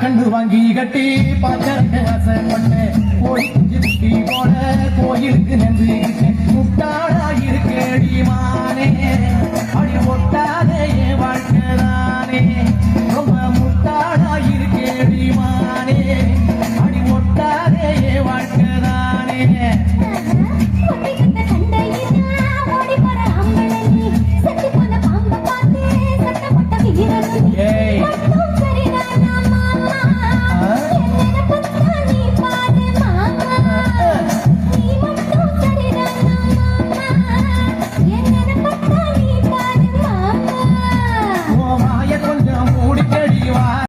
கண்டு வாங்கி கட்டி பாச்சரங்க ஆசைப்பட்டேன் கோழி why.